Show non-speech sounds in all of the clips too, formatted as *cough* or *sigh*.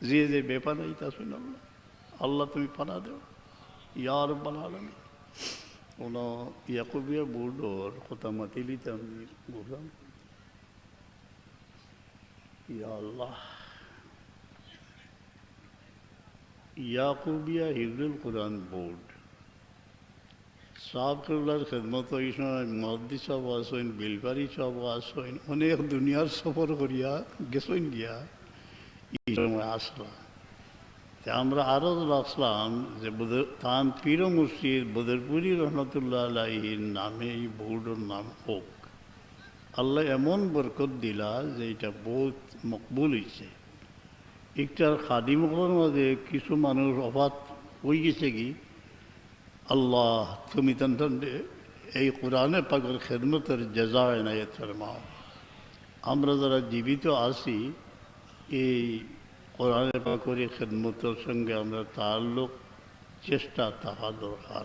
যে যে বেপানাই তা শুন আল্লাহ আল্লাহ তুমি পানা দেও ইয়ার বানালামি ওনা ইয়াকুবিয়া বোর্ডর কথা মাতিলিতে আমি বুঝলাম ইয়া আল্লাহ ইয়াকুবিয়া হিজুল কোরআন বোর্ড সাহ কেবলার খেদমত এই সময় মদ্দি সব আসইন বিলবারি সব আসইন অনেক দুনিয়ার আসলাম তা আমরা আরও রাখলাম যে তান পীর মুর্শিদ বদরপুরি রহমতুল্লাহ আলাইহির নামে এই বোর্ডের নাম হোক আল্লাহ এমন বরকত দিলা যে এটা বহুত মকবুল হয়েছে একটার খাদিমকর মাঝে কিছু মানুষ অবাধ হয়ে গেছে কি আল্লাহ তুমি তন এই কোরআনে পাকের খেদমতের জেজা এনায়ত ফরমাও আমরা যারা জীবিত আছি এই কোরআনে পাকের এই খেদমতের সঙ্গে আমরা তাল্লুক চেষ্টা তাহা দরকার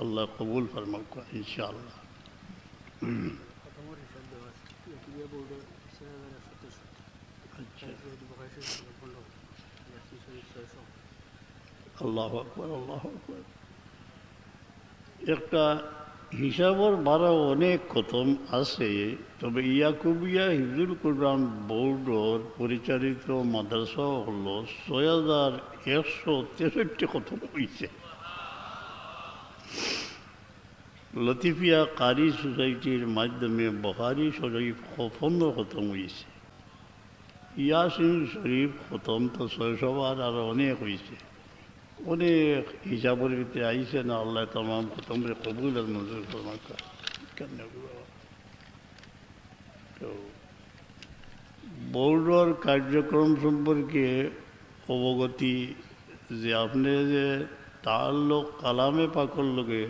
আল্লাহ কবুল ফরমাক ইনশাআল্লাহ প্রথমর হিসাব দেওয়া আছে ইউটিউবে বোর্ডের ছয় হাজার একশো তেষট্টি আচ্ছা বকাশে পনেরো ছয়শো আল্লাহ আকবর আল্লাহ আকবর একটা হিসাবর বারো অনেক খতম আছে, তবে ইয়াকুবিয়া হিজুল কোরআন বোর্ডর পরিচালিত মাদ্রাসা হলো ছয় হাজার একশো তেষট্টি খতম হয়েছে লতিফিয়া কারি সোসাইটির মাধ্যমে বহারি শরীফ পনেরো খতম হয়েছে ইয়াসিন শরীফ খতম তো ছয়শো বার আরও অনেক হয়েছে অনেক হিসাবের ভিতরে আইসে না আল্লাহ তাম খতম রে কবুল আর মঞ্জুর ফরমা কেন তো বোর্ডর কার্যক্রম সম্পর্কে অবগতি যে আপনি যে তাল্লুক কালামে পাকর লগে,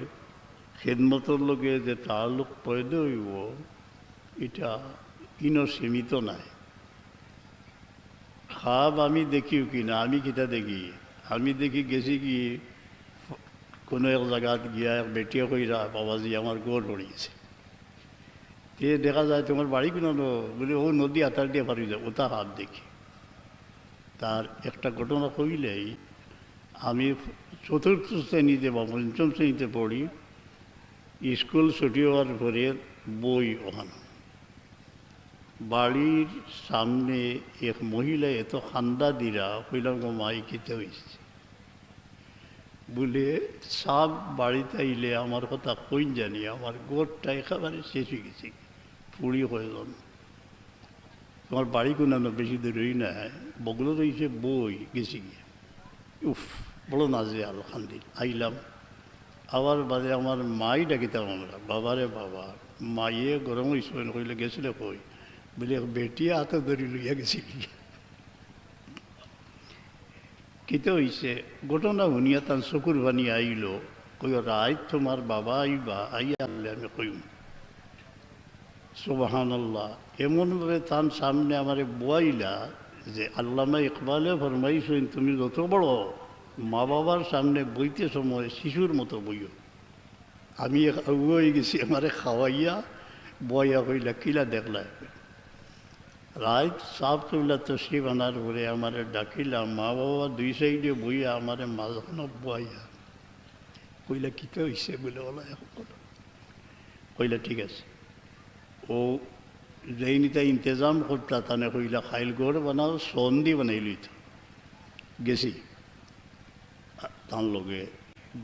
খেদমতর লগে যে তাল্লুক পয়দা হইব, এটা ইনো সীমিত নাই। খাব আমি দেখিও কি না, আমি কিতা দেখি? আমি দেখি গেছি কি, কোনো এক জায়গাত গিয়া এক বেটিয়ে কইরা বাবাজি আমার গোড় পড়িয়েছে তে দেখা যায় তোমার বাড়ি কোনো বলে ও নদী আতার দিয়ে পারি যায়, ওটা হাত দেখি। তার একটা ঘটনা কইলেই আমি চতুর্থ শ্রেণীতে বা পঞ্চম শ্রেণীতে পড়ি স্কুল ছুটি হওয়ার পরে বই ওখানে বাড়ির সামনে এক মহিলা এত খান্দা দিরা হইলাম গো মাই হয়েছে বলে সাপ বাড়িতে আইলে আমার কথা কইন জানি, আমার গোটটা একেবারে শেষ হয়ে গেছে পুড়ি হয়ে গেল। তোমার বাড়ি কোনো বেশি দূরই না বগলো রয়েছে বই গেছি গিয়ে। উফ বড় নাজে আলো খান্দি আইলাম। আবার বাদে আমার মাই ডাকিতাম আমরা বাবারে বাবা, মাইয়ে গরম হয়েছিল কইলে গেছিলে কই? বলে, বেটিয়ে হাতে ধরি লইয়া গেছি কিতে হইছে? ঘটনা শুনিয়া তার চকুর বানি আইল কই রায় তোমার বাবা আইবা আইয়া আমি কইম। সুবাহান আল্লাহ এমনভাবে তার সামনে আমারে বইলা যে আল্লামা ইকবালে ফরমাইছেন, তুমি যত বড়, মা বাবার সামনে বইতে সময় শিশুর মতো বইও। আমি হয়ে গেছি, আমারে খাওয়াইয়া বইয়া হইলা কিলা দেখলা? রাত সাপ তুলা তসি বানার পরে আমার ডাকিলাম মা বাবা দুই সাইডে বইয়া আমার মাঝখানে বইয়া কইলা, কিতে হয়েছে বলে বলা কইলা, ঠিক আছে। ও যেইনি তাই ইন্তজাম করতা, তানে কইলা, খাইল গড় বানাও সন দি বানাই লইত। গেছি। তার লগে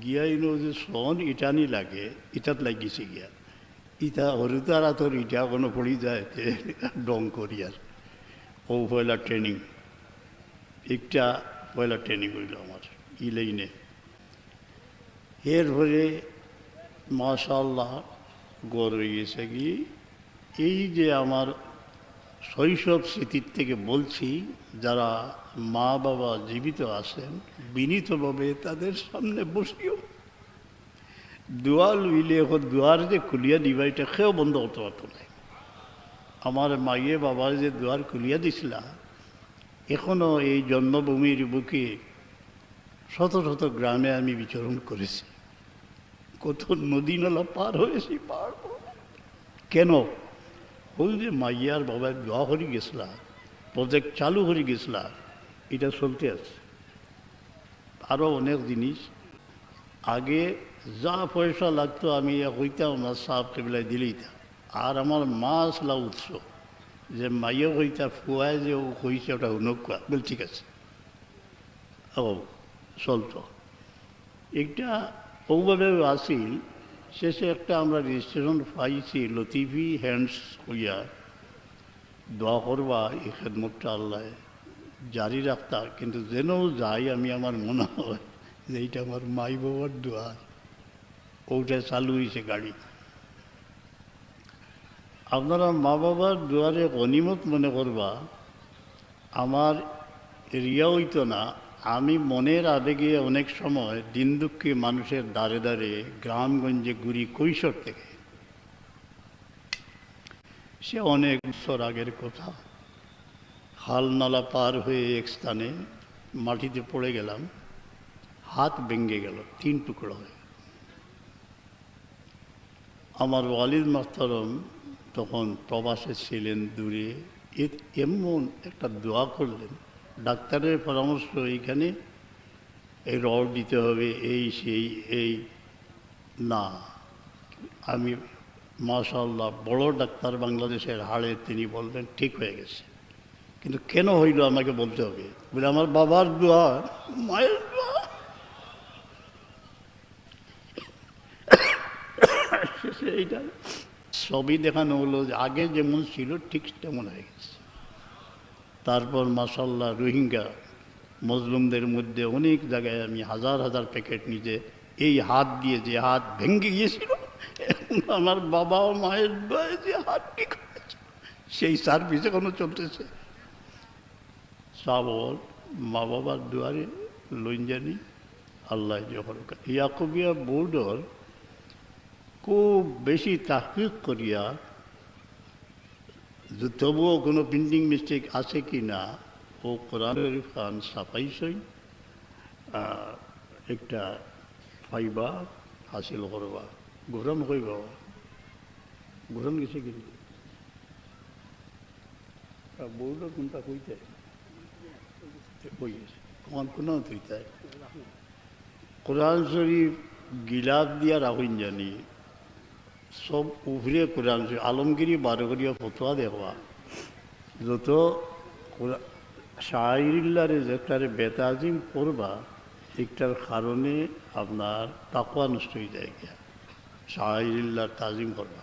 গিয়া ইনো যে সন ইটানি লাগে, ইটাত লাগিছে গিয়া। ইটা হরুতার আতর ইটা কোনো পড়ি যায় ডং করিয়ার ও পয়লা ট্রেনিং। একটা পয়লা ট্রেনিং হইল আমার ই লাইনে। এরপরে মাশাল্লাহ গড় গেছে কি, এই যে আমার শৈশব স্মৃতির থেকে বলছি, যারা মা বাবা জীবিত আছেন, বিনীতভাবে তাদের সামনে বসিও। দুয়ার লইলে এখন দুয়ার যে খুলিয়া দিবা, এটা খেয়েও বন্ধ করতে পারতো না। আমার মাইয়ে বাবা যে দুয়ার খুলিয়া দিছিলা এখনও এই জন্মভূমির বুকে শত শত গ্রামে আমি বিচরণ করেছি। কত নদী নালা পার হয়েছি, পার কেন? ওই যে মাইয়ার বাবার দোয়া করে গেছিলা প্রজেক্ট চালু করে গেছিলা, এটা চলতে আছে। আরও অনেক জিনিস। আগে যা পয়সা লাগতো আমি হইতাম না, সাপ কেবলায় দিলেই তা আর আমার মা আসলা উৎস যে মাইও হইতা ফুয়ায় যে ও হইছে ওটা নৌকা বল, ঠিক আছে। ও চলতো একটা ওভাবে আসিল। শেষে একটা আমরা রেজিস্ট্রেশন পাইছি, লতিফি হ্যান্ডস কইয়া, দোয়া করবা, এই খেদমতটা আল্লাহ জারি রাখতা। কিন্তু যেন যাই আমি আমার মনে হয় যে এইটা আমার মাই বাবার দোয়ার ওটা চালু হয়েছে গাড়ি। আপনারা মা বাবার দুয়ারে গনিমত মনে করবা, আমার রিয়া হইতো না। আমি মনের আবেগে অনেক সময় দিন দুঃখী মানুষের দ্বারে দ্বারে গ্রামগঞ্জে ঘুরি কৈশোর থেকে। সে অনেক বছর আগের কথা। হাল নালা পার হয়ে এক স্থানে মাটিতে পড়ে গেলাম। হাত ভেঙে গেল, তিন টুকরো হয়ে। আমার ওয়ালিদ মাস্তারম তখন প্রবাসে ছিলেন দূরে। এমন একটা দোয়া করলেন। ডাক্তারের পরামর্শ এইখানে, এই রড দিতে হবে, এই, সেই, এই। না, আমি মাশাল্লাহ বড় ডাক্তার বাংলাদেশের হাড়ে তিনি বললেন, ঠিক হয়ে গেছে। কিন্তু কেন হইল আমাকে বলতে হবে? বলে, আমার বাবার দোয়া, মায়ের দোয়া। *coughs* এইটা সবই দেখানো হলো আগে যেমন ছিল, ঠিক তেমন হয়ে গেছে। তারপর মাসাল্লাহ রোহিঙ্গা মজলুমদের মধ্যে অনেক জায়গায় আমি হাজার হাজার প্যাকেট নিজে এই হাত দিয়ে যে হাত ভেঙে গিয়েছিল আমার বাবা ও মায়ের দয়ে যে হাত ঠিক হয়েছে সেই সার্ভিস এখনও চলতেছে। সাবল, মা বাবার দুয়ারে লইন জানি, আল্লাহ জহর ইয়াকুবিয়া বোর্ডর খুব বেশি তাহকিক করিয়া তবুও কোনো প্রিন্টিং মিস্টেক আছে কি না, ও কোরআনের খান সাফাইছই একটা ফাইবা হাসিল করবা, গরম হইব। গরম গেছে কিন্তু বউটা কোনটা কইতে কই কোন কোন তুইতে কোরআন শরীফ গিলাপ দিয়া রাখুন জানি। সব উভরে কোরআন আলমগিরি বারোগরিয়া ফতোয়া দেখবা যত শাহরিল্লারে যেটারে বেতাজিম করবা, একটার কারণে আপনার তাকুয়া নষ্ট হয়ে যায় গিয়া। শাহরিল্লার তাজিম করবা।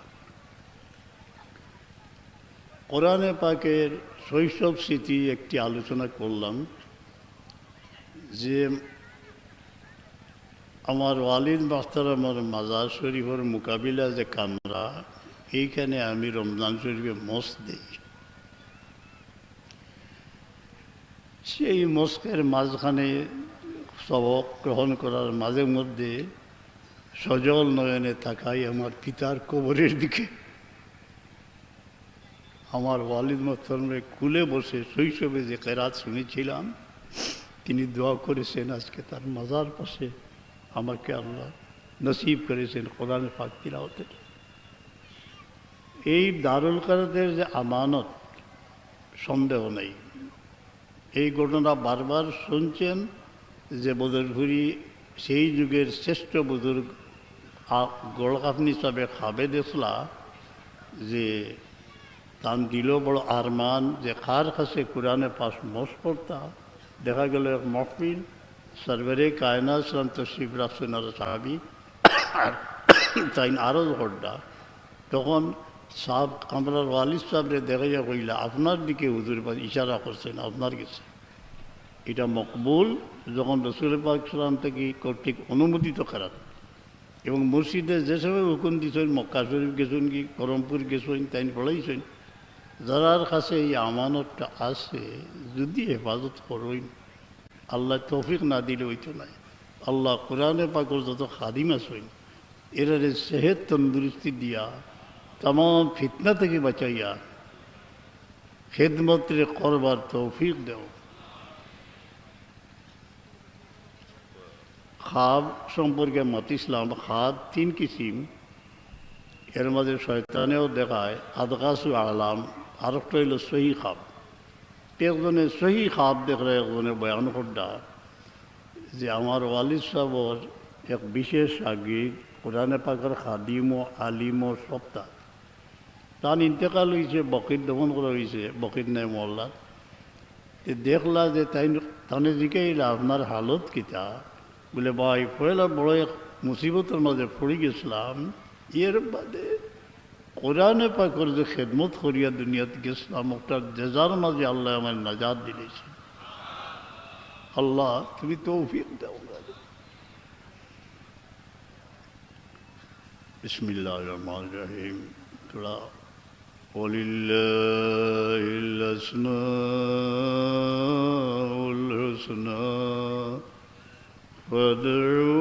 কোরআনে পাকের শৈশব স্মৃতি একটি আলোচনা করলাম যে আমার ওয়ালিদ মাস্টার আমার মাজার শরীফের মোকাবিলা যে কামরা, এইখানে আমি রমজান শরীফে মস দিই। সেই মস্কের মাঝখানে সবক গ্রহণ করার মাঝে মধ্যে সজল নয়নে তাকাই আমার পিতার কবরের দিকে। আমার ওয়ালিদ মোহতরমের কুলে বসে শৈশবে যে কেরাত শুনেছিলাম, তিনি দোয়া করেছেন আজকে তার মাজার পাশে। আমাকে আল্লাহ নসিব করেছেন, কোরআন পাক তিলাওতের এই দারুল কারাদের যে আমানত, সন্দেহ নেই। এই ঘটনা বারবার শুনছেন যে বদরভুরি সেই যুগের শ্রেষ্ঠ বুজুর্গ গোলকাফনি সাহেব খাবে দেখলা যে তান দিল বড় আরমান যে খার কাছে কোরআনে পাশ মস পড়তা, দেখা গেল এক মহফিল সরবরে কায়না সালাম তশরিফ রাখছেন আর সাহাবি আর তাই আরও ঘটনা তখন সাহ আমরা ওয়ালিদ সাহেবরে দেখাইয়া কইলা, আপনার দিকে হুজুর পাক ইশারা করছেন, আপনার কাছে এটা মকবুল, যখন রসুল পাক সালাম থেকে কর্তৃক অনুমোদিত করা এবং মসজিদে যে যেসব হুকুম দিছেন, মক্কা শরীফ গেছেন কি, করমপুর গেছেন তাই পড়াইছেন যারার কাছে এই আমানতটা আছে, যদি হেফাজত করইন আল্লাহ তৌফিক না দিলে হইতো নাই আল্লাহ কোরআনে পাকর যত খাদিম আসইন এরারে সেহেদ তন্দুরস্তি দিয়া তাম ফিতনা থেকে বাঁচাইয়া খেদমত্রে করবার তৌফিক দেও। খাব সম্পর্কে মত ইসলাম খাব তিন কিসিম। এর মাঝে শয়তানেও দেখায়, আদকাসু আলাম, আরেকটা হইল সহি খাব। একজনে সহি খাপ দেখলে একজনে বয়ান করডা যে আমার ওয়ালিদ সাহর এক বিশেষ আগি কোরআনে পাকের খাদিম ও আলিম ও সপ্তাহ। তার ইন্তেকাল হয়েছে বকির দমন করা হয়েছে বকির নাই মোল্লা দেখলা যে তাই তানে জিকাইলা আপনার হালত কিতা? বলে, ভাই পয়লা বড় এক মুসিবতের মাঝে পড়ে গেছিলাম। এর বাদে Kur'an-ı Pak orada hizmet kuruyor dünyadaki İslam muhtar cezarmaz ya Allah'a emanet nacat dilesin. Allah kimi tevfik de onlara. Bismillahirrahmanirrahim. Kula. وَلِلَّهِ الْأَسْمَاءُ الْحُسْنَى فَادْعُوهُ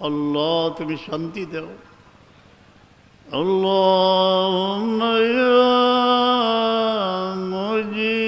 আল্লাহ তুমি শান্তি দাও। আল্লাহ মজিদ